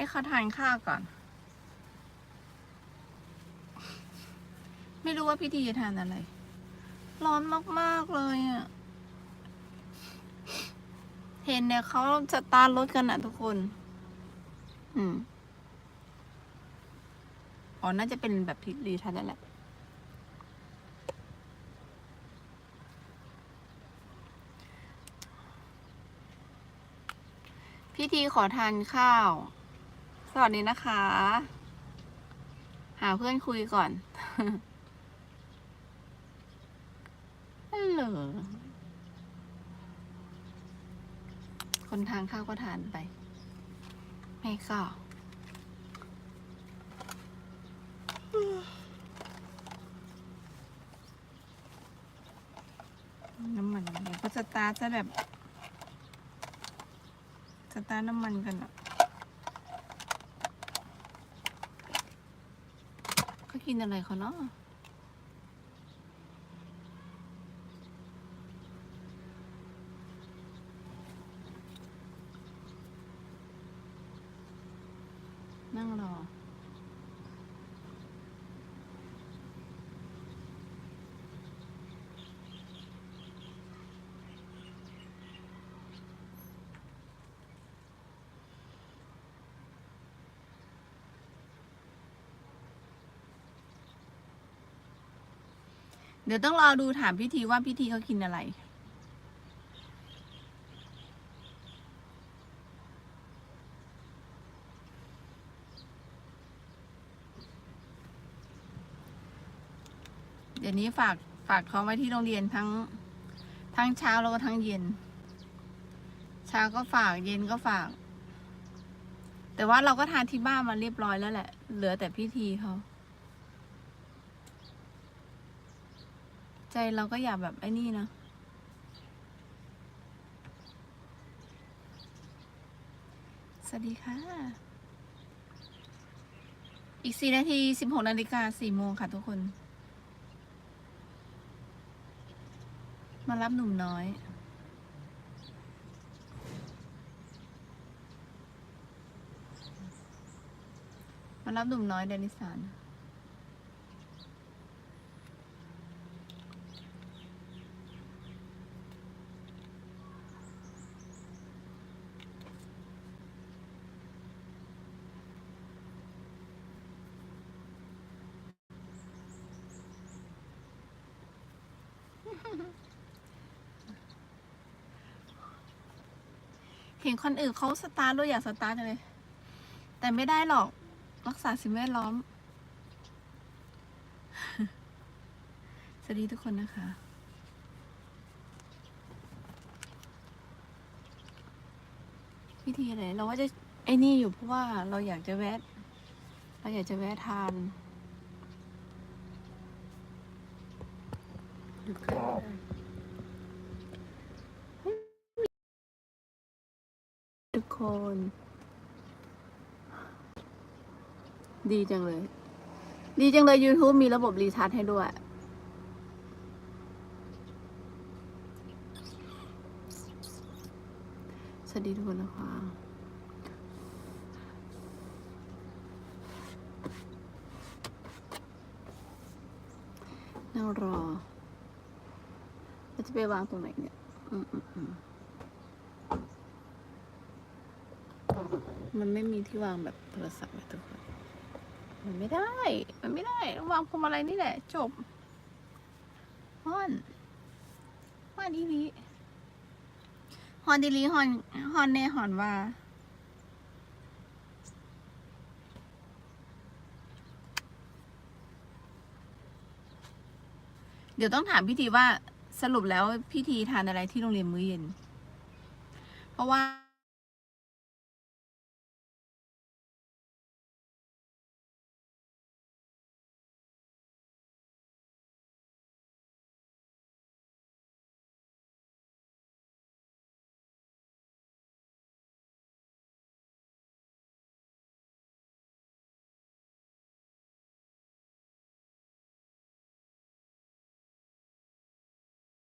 ให้เขาทานข้าวก่อน ไม่รู้ว่าพิธีจะทานอะไร ร้อนมาก ๆ เลยอะ่ะ เห็นเนี่ยเขาจะตาร์รถกันอะทุกคน อืมอ๋อ น่าจะเป็นแบบพิธีทานนั่นแหละพิธีขอทานข้าว สวัสดีนะคะ หาเพื่อนคุยก่อนฮัลโหลคนทานข้าวก็ทานไป ไม่ก็น้ำมันเดี๋ยวก็สตาร์ทจะแบบสตาร์ทน้ำมันกันอะเขา กินอะไรเขาเนาะนั่งรอ เดี๋ยวต้องรอดูถามพิธีว่าพิธีเขากินอะไร เดี๋ยวนี้ฝากฝากท้องไว้ที่โรงเรียนทั้งทั้งเช้าแล้วก็ทั้งเย็น เช้าก็ฝากเย็นก็ฝาก แต่ว่าเราก็ทานที่บ้านมาเรียบร้อยแล้วแหละ เหลือแต่พิธีเขา ใจเราก็อยากแบบไอ้นี่เนะสวัสดีค่ะ อีกสี่นาทีสิบหกนาฬิกาสี่โมงค่ะทุกคน มารับหนุ่มน้อยมารับหนุ่มน้อยเดนิสาน เห็นคนอื่นเขาสตาร์ทด้วยอยากสตาร์ทจังเลย แต่ไม่ได้หรอก รักษาสิ่งแวดล้อม สวัสดีทุกคนนะคะ วิธีอะไรเราว่าจะไอ้นี่อยู่เพราะว่าเราอยากจะแวะ เราอยากจะแวะทานหยุดก่อน ทุกคน ดีจังเลย ดีจังเลย YouTube มีระบบรีชาร์จให้ด้วย สวัสดีทุกคนนะคะนั่งรอ แล้วจะไปวางตรงไหนเนี่ย อืมอืมอืมมันไม่มีที่วางแบบโทรศัพท์เลยทุกคนมันไม่ได้ มันไม่ได้ต้องวางพวงมาลัยนี่แหละ จบฮอนฮอนดีลีฮอนดีลีฮอนฮอนแน่ฮอนว่าเดี๋ยวต้องถามพิธีว่า สรุปแล้วพิธีทานอะไรที่โรงเรียนมื้อเย็น เพราะว่า